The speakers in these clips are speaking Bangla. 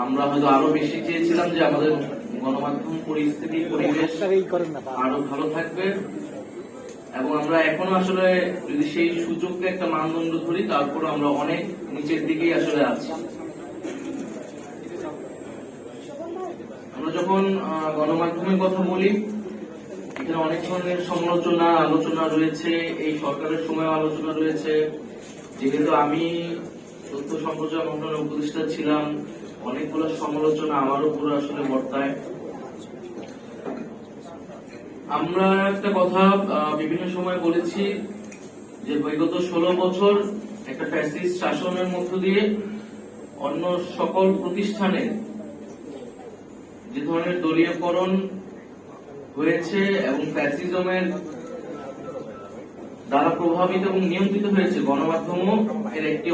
আমরা হয়তো আরও বেশি চেয়েছিলাম যে আমাদের গণমাধ্যম পরিস্থিতি পরিবেশ আরও ভালো থাকবে। এবং আমরা এখন আসলে যদি সেই সুযোগকে একটা মানদণ্ড ধরি তারপর আমরা অনেক নিচের দিকেই আসলে আছি। আমরা যখন গণমাধ্যমের কথা বলি এখানে অনেক ধরনের সমালোচনা আলোচনা রয়েছে এই সরকারের সময় আলোচনা রয়েছে। যেহেতু আমি তথ্য সম্প্রচার মন্ত্রণালয়ের উপদেষ্টা ছিলাম অনেকগুলো সমালোচনা আমার উপর আসলে বর্তায়। আমরা একটা কথা বিভিন্ন সময় বলেছি যে বিগত ষোলো বছর একটা ফ্যাসিস্ট শাসনের মধ্য দিয়ে অন্য সকল প্রতিষ্ঠানে যে ধরনের দলীয়করণ হয়েছে এবং ফ্যাসিজমের দ্বারা প্রভাবিত এবং নিয়ন্ত্রিত হয়েছে গণমাধ্যম এর একটি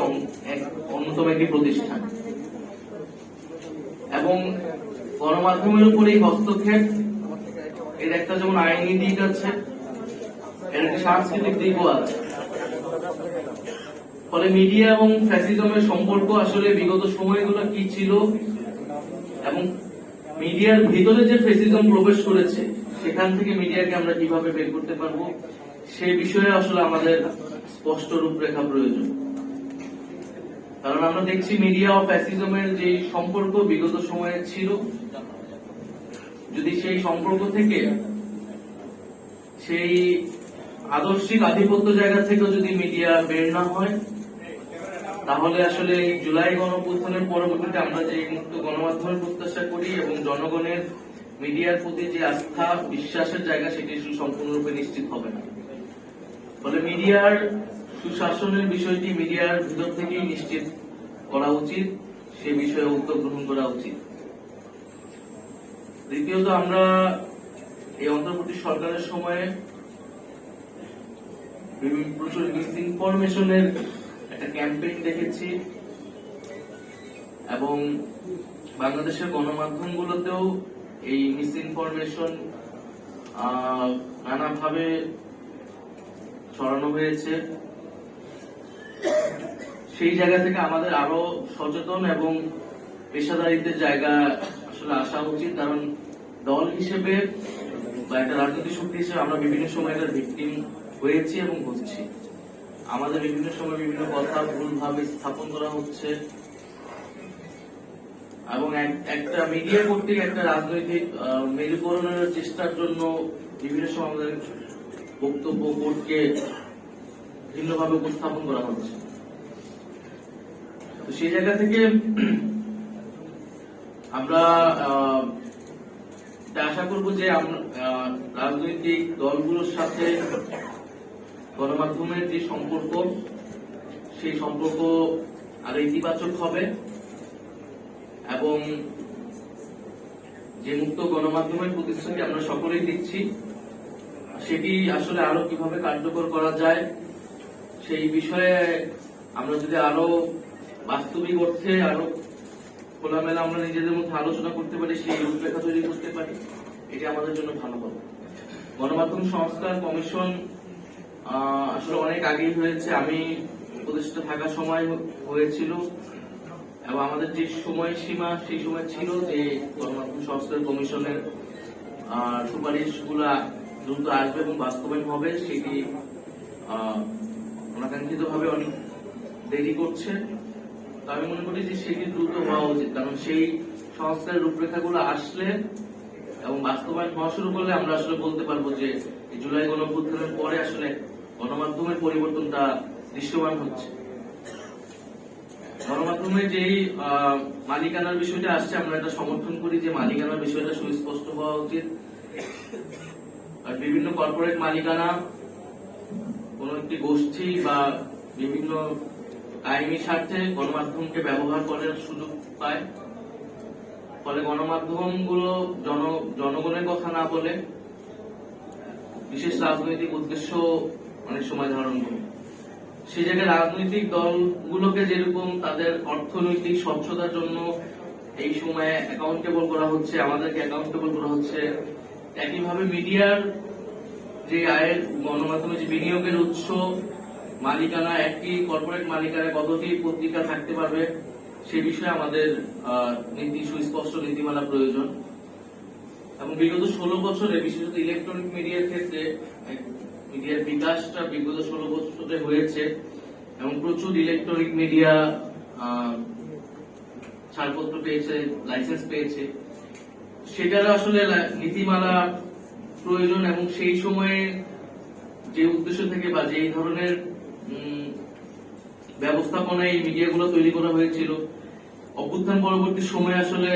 এক অন্যতম একটি প্রতিষ্ঠান। এবং গণমাধ্যমের উপর এই হস্তক্ষেপ, এর একটা যেমন আইনি দিক আছে, এর একটা সাংস্কৃতিক দিকও আছে। ফলে মিডিয়া এবং ফ্যাসিজমের সম্পর্ক আসলে বিগত সময়গুলো কি ছিল, এবং মিডিয়ার ভিতরে যে ফ্যাসিজম প্রবেশ করেছে, সেখান থেকে মিডিয়াকে আমরা কীভাবে বের করতে পারব, সে বিষয়ে আসলে আমাদের স্পষ্ট রূপরেখা প্রয়োজন। কারণ আমরা দেখছি মিডিয়া ও ফ্যাসিজমের যে সম্পর্ক বিগত সময়ে ছিল, যদি সেই সম্পর্ক থেকে সেই আদর্শিক আধিপত্য জায়গা থেকে যদি মিডিয়া বের না হয়, তাহলে আসলে জুলাই গণপ্রস্থানের পরবর্তীতে আমরা যে মুক্ত গণমাধ্যমের প্রত্যাশা করি এবং জনগণের মিডিয়ার প্রতি যে আস্থা, বিশ্বাসের জায়গা, সেটি সম্পূর্ণরূপে নিশ্চিত হবে না। ফলে মিডিয়ার সুশাসনের বিষয়টি মিডিয়ার ভিতর থেকেই নিশ্চিত করা উচিত, সে বিষয়ে উদ্যোগ গ্রহণ করা উচিত। দ্বিতীয়ত, আমরা এই অন্তর্বর্তী সরকারের সময়ে প্রচুর মিসইনফরমেশনের একটা ক্যাম্পেইন দেখেছি এবং বাংলাদেশের গণমাধ্যমগুলোতেও এই মিসইনফরমেশন নানাভাবে ছড়ানো হয়েছে। সেই জায়গা থেকে আমাদের আরও সচেতন এবং পেশাদারিত্বের জায়গা আসলে আসা উচিত। কারণ দল হিসেবে বা একটা রাজনৈতিক শক্তি হিসেবে আমরা বিভিন্ন সময় এটার ভিকটিম হয়েছি এবং হচ্ছি। আমাদের বিভিন্ন সময় বিভিন্ন কথা ভুলভাবে স্থাপন করা হচ্ছে। এবং একটা মিডিয়া কর্তৃক একটা রাজনৈতিক মেরুকরণের চেষ্টার জন্য বিভিন্ন সময় আমাদের বক্তব্য কোর্টকে ভিন্নভাবে উপস্থাপন করা হচ্ছে। তো সেই জায়গা থেকে আমরা আশা করব যে রাজনৈতিক দলগুলোর সাথে গণমাধ্যমের যে সম্পর্ক, সেই সম্পর্ক আরও ইতিবাচক হবে এবং যে মুক্ত গণমাধ্যমের প্রতিশ্রুতি আমরা সকলেই দিচ্ছি, সেটি আসলে আরও কীভাবে কার্যকর করা যায় সেই বিষয়ে আমরা যদি আরও বাস্তবিক অর্থে, আরও খোলামেলা আমরা নিজেদের মধ্যে আলোচনা করতে পারি, সেই রূপরেখা তৈরি করতে পারি, এটি আমাদের জন্য ভালো হবে। গণমাধ্যম সংস্কার কমিশন আসলে অনেক আগেই হয়েছে। আমি উপদেষ্টা থাকার সময় হয়েছিল এবং আমাদের যে সময়সীমা, সেই সময় ছিল যে গণমাধ্যম সংস্কার কমিশনের সুপারিশগুলা দ্রুত আসবে এবং বাস্তবায়ন হবে, সেটি অনাকাঙ্ক্ষিত ভাবে অনেক দেরি করছে। তো আমি মনে করি যে সেটি দ্রুত হওয়া উচিত, কারণ সেই সংস্কারের রূপরেখাগুলো আসলে এবং বাস্তবায়ন হওয়া শুরু করলে আমরা আসলে বলতে পারব যে জুলাই গণঅভ্যুত্থানের পরে আসলে গণমাধ্যমের পরিবর্তনটা দৃশ্যমান হচ্ছে। গণমাধ্যমের যেই মালিকানার বিষয়টা আসছে, আমরা এটা সমর্থন করি যে মালিকানার বিষয়টা সুস্পষ্ট হওয়া উচিত। আর বিভিন্ন কর্পোরেট মালিকানা কোন একটি গোষ্ঠী বা বিভিন্ন কায়েমি স্বার্থে গণমাধ্যমকে ব্যবহার করার সুযোগ পায়? ফলে গণমাধ্যমগুলো জন, জনগণের কথা না বলে বিশেষ রাজনৈতিক উদ্দেশ্য অনেক সময় ধারণ করে। সেই জায়গায় রাজনৈতিক দলগুলোকে যেরকম তাদের অর্থনৈতিক স্বচ্ছতার জন্য এই সময়ে অ্যাকাউন্টেবল করা হচ্ছে, আমাদেরকে অ্যাকাউন্টেবল করা হচ্ছে, একইভাবে মিডিয়ার যে আয়ের গণমাধ্যমে যে বিনিয়োগের উৎস, মালিকানা একটি কর্পোরেট মালিকানায় কতটি পত্রিকা থাকতে পারবে, সে বিষয়ে আমাদের নীতি, সুস্পষ্ট নীতিমালা প্রয়োজন। এবং বিগত ষোলো বছরে, বিশেষত ইলেকট্রনিক মিডিয়ার ক্ষেত্রে মিডিয়ার বিকাশটা বিগত ষোলো বছরে হয়েছে, এবং প্রচুর ইলেকট্রনিক মিডিয়া ছাড়পত্র পেয়েছে লাইসেন্স পেয়েছে। সেটার আসলে নীতিমালা প্রয়োজন এবং সেই সময়ে যে উদ্দেশ্য থেকে বা যে ধরনের উম, ব্যবস্থাপনায় এই মিডিয়াগুলো তৈরি করা হয়েছিল অভ্যুত্থান পরবর্তী সময়ে আসলে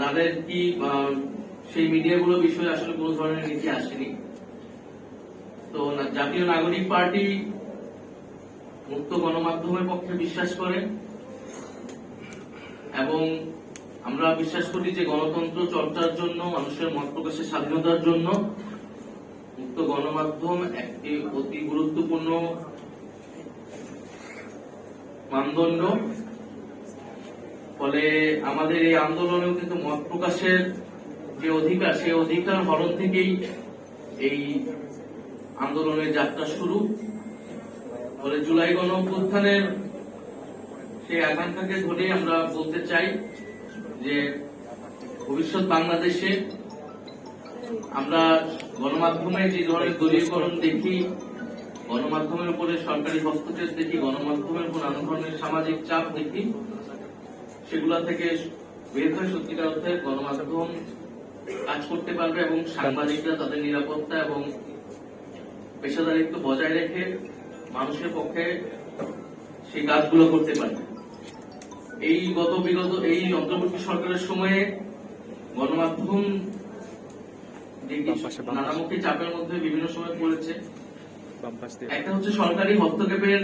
তাদের কি সেই মিডিয়াগুলো বিষয়ে আসলে কোনো ধরনের নীতি আসেনি। তো জাতীয় নাগরিক পার্টি মুক্ত গণমাধ্যমের পক্ষে বিশ্বাস করে এবং আমরা বিশ্বাস করি যে গণতন্ত্র চর্চার জন্য, মানুষের মত প্রকাশের স্বাধীনতার জন্য মুক্ত গণমাধ্যম একটি অতি গুরুত্বপূর্ণ মানদণ্ড। ফলে আমাদের এই আন্দোলনেও কিন্তু মত প্রকাশের যে অধিকার, সেই অধিকার হরণ থেকেই এই আন্দোলনের যাত্রা শুরু। ফলে জুলাই গণ অভ্যুত্থানের সেই আকাঙ্ক্ষাকে ধরে আমরা বলতে চাই যে ভবিষ্যৎ বাংলাদেশে আমরা গণমাধ্যমে যে ধরনের দলীয়করণ দেখি, গণমাধ্যমের উপরে সরকারি হস্তক্ষেপ দেখি, গণমাধ্যমের উপর নানা ধরনের সামাজিক চাপ দেখি, সেগুলা থেকে বের হয়ে সত্যিকার অর্থে গণমাধ্যম কাজ করতে পারবে এবং সাংবাদিকরা তাদের নিরাপত্তা এবং পেশাদারিত্ব বজায় রেখে মানুষের পক্ষে সেই কাজগুলো করতে পারবে। এই গত বিগত এই অন্তর্বর্তী সরকারের সময়ে গণমাধ্যম। নানামুখী চাপের মধ্যে বিভিন্ন সময় পড়েছে। একটা হচ্ছে সরকারি হস্তক্ষেপের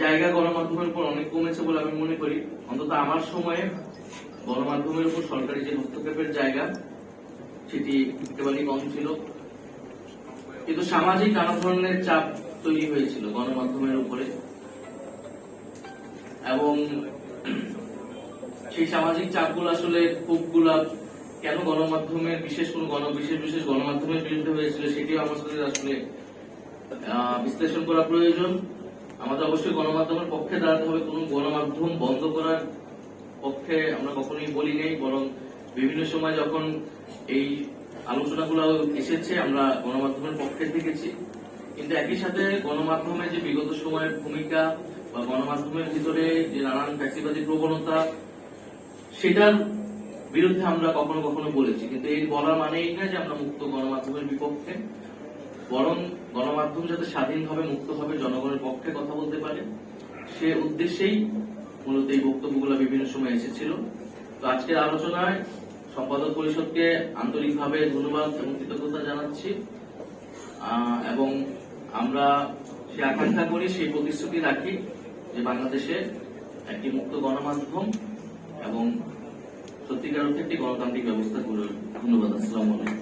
জায়গা গণমাধ্যমের উপর অনেক কমেছে বলে আমি মনে করি। অন্তত আমার সময়ে গণমাধ্যমের উপর সরকারি যে হস্তক্ষেপের জায়গা সেটি একেবারেই কম ছিল। কিন্তু সামাজিক নানা ধরনের চাপ তৈরি হয়েছিল গণমাধ্যমের উপরে। এবং সেই সামাজিক চাপগুলো আসলে ক্ষোভগুলা কেন গণমাধ্যমের বিশেষ কোন গণ, বিশেষ বিশেষ গণমাধ্যমের বিরুদ্ধে হয়েছিল সেটিও সাথে আসলে বিশ্লেষণ করা প্রয়োজন। আমাদের অবশ্যই গণমাধ্যমের পক্ষে দাঁড়াতে হবে। কোন গণমাধ্যম বন্ধ করার পক্ষে আমরা কখনোই বলি নেই, বরং বিভিন্ন সময় যখন এই আলোচনাগুলো এসেছে, আমরা গণমাধ্যমের পক্ষে থেকেছি কিন্তু একই সাথে গণমাধ্যমে যে বিগত সময়ের ভূমিকা বা গণমাধ্যমের ভিতরে যে নানান ফ্যাসিবাদী প্রবণতা সেটার বিরুদ্ধে আমরা কখনো কখনো বলেছি, কিন্তু এই বলার মানে এই না যে আমরা মুক্ত গণমাধ্যমের বিপক্ষে, বরং গণমাধ্যম যাতে স্বাধীনভাবে মুক্তভাবে জনগণের পক্ষে কথা বলতে পারে। সে উদ্দেশ্যেই মূলত এই বক্তব্যগুলো বিভিন্ন সময় এসেছিল। তো আজকের আলোচনায় সম্পাদক পরিষদকে আন্তরিকভাবে ধন্যবাদ এবং কৃতজ্ঞতা জানাচ্ছি। এবং আমরা সে আকাঙ্ক্ষা করি, সেই প্রতিশ্রুতি রাখি যে বাংলাদেশে একটি মুক্ত গণমাধ্যম এবং সত্যিকার অর্থে একটি গণতান্ত্রিক ব্যবস্থা করে। ধন্যবাদ আসসালামু আলাইকুম